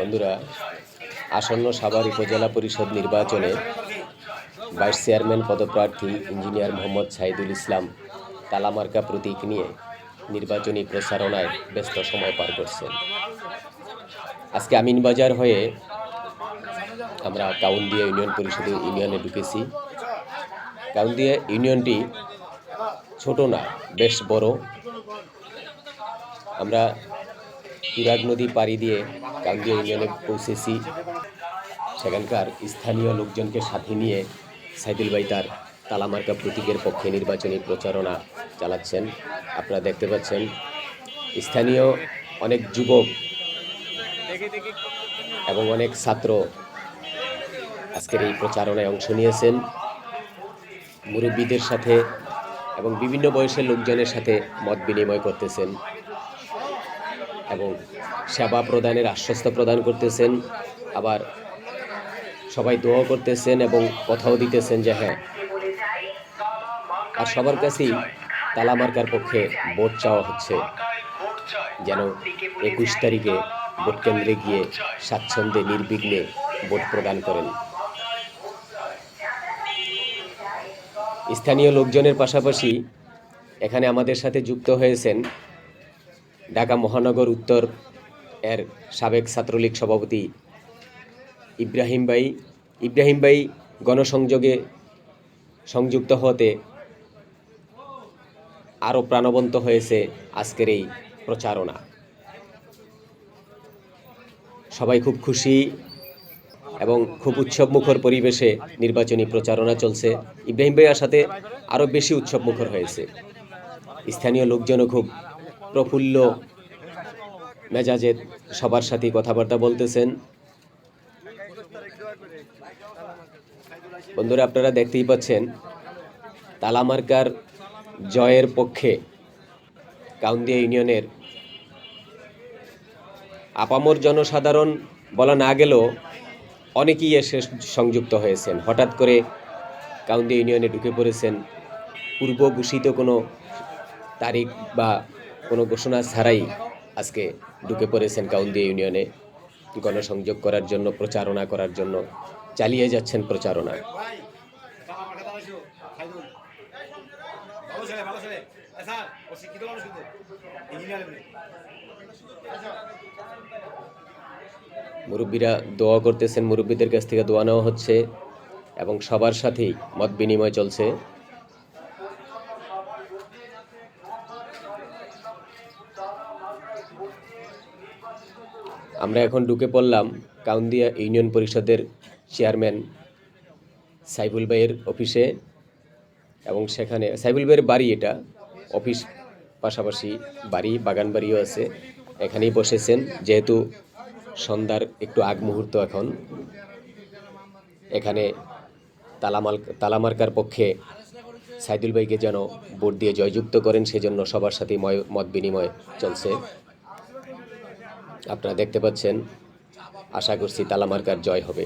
বন্ধুরা, আসন্ন সাভার উপজেলা পরিষদ নির্বাচনে ভাইস চেয়ারম্যান পদপ্রার্থী ইঞ্জিনিয়ার মোহাম্মদ সাইদুল ইসলাম তালামার্কা প্রতীক নিয়ে নির্বাচনী প্রচারণায় ব্যস্ত সময় পার করছেন। আজকে আমিনবাজার হয়ে আমরা কাউন্দিয়া ইউনিয়ন পরিষদের ইউনিয়নে ঢুকেছি। কাউন্দিয়া ইউনিয়নটি ছোট না, বেশ বড়। আমরা তুরাগ নদী পাড়ি দিয়ে কাউন্দিয়া ইউনিয়নে পৌঁছেছি। সেখানকার স্থানীয় লোকজনকে সাথে নিয়ে সাইদুল ভাই তার তালামার্কা প্রতীকের পক্ষে নির্বাচনী প্রচারণা চালাচ্ছেন। আপনারা দেখতে পাচ্ছেন, স্থানীয় অনেক যুবক এবং অনেক ছাত্র আজকের এই প্রচারণায় অংশ নিয়েছেন। মুরব্বীদের সাথে এবং বিভিন্ন বয়সের লোকজনের সাথে মত বিনিময় করতেছেন। এবং সেবা প্রদানের আশ্বস্ত প্রদান করতেছেন। আবার সবাই দোয়া করতেছেন এবং কথাও দিতেছেন যে হ্যাঁ আর সবার কাছেই তালামার্কার পক্ষে ভোট চাওয়া হচ্ছে। যেন একুশ তারিখে ভোট কেন্দ্রে গিয়ে স্বাচ্ছন্দ্যে, নির্বিঘ্নে ভোট প্রদান করেন। স্থানীয় লোকজনের পাশাপাশি এখানে আমাদের সাথে যুক্ত হয়েছেন ঢাকা মহানগর উত্তর এর সাবেক ছাত্রলীগ সভাপতি ইব্রাহিম ভাই। ইব্রাহিম ভাই গণসংযোগে সংযুক্ত হতে আরও প্রাণবন্ত হয়েছে আজকের এই প্রচারণা। সবাই খুব খুশি এবং খুব উৎসবমুখর পরিবেশে নির্বাচনী প্রচারণা চলছে। ইব্রাহিম ভাইয়ার সাথে আরও বেশি উৎসবমুখর হয়েছে। স্থানীয় লোকজনও খুব প্রফুল্ল মেজাজে সবার সাথে কথাবার্তা বলতেছেন। বন্ধুরা, আপনারা দেখতেই পাচ্ছেন তালামার্কার জয়ের পক্ষে কাউন্দিয়া ইউনিয়নের আপামর জনসাধারণ বলা না গেলেও অনেকেই এসে সংযুক্ত হয়েছেন। হঠাৎ করে কাউন্দিয়া ইউনিয়নে ঢুকে পড়েছেন। পূর্ব ঘোষিত কোনো তারিখ বা কোনো ঘোষণা ছাড়াই আজকে ঢুকে পড়েছেন কাউন্দিয়া ইউনিয়নে। গণসংযোগ করার জন্য, প্রচারণা করার জন্য, চালিয়ে যাচ্ছেন প্রচারণা। মুরব্বীরা দোয়া করতেছেন, মুরব্বীদের কাছ থেকে দোয়া নেওয়া হচ্ছে এবং সবার সাথেই মত বিনিময় চলছে। আমরা এখন ঢুকে পড়লাম কাউন্দিয়া ইউনিয়ন পরিষদের চেয়ারম্যান সাইফুল ভাইয়ের অফিসে এবং সেখানে, সাইফুল ভাইয়ের বাড়ি এটা, অফিস পাশাপাশি বাড়ি, বাগান বাড়িও আছে, এখানেই বসেছেন, যেহেতু সন্ধ্যার একটু আগ মুহূর্ত এখন। এখানে তালামাল, তালামার্কার পক্ষে সাইদুল ভাইকে যেন ভোট দিয়ে জয়যুক্ত করেন, সেজন্য সবার ময়- মত বিনিময় চলছে। আপনারা দেখতে পাচ্ছেন। আশা করছি তালামার্কার জয় হবে।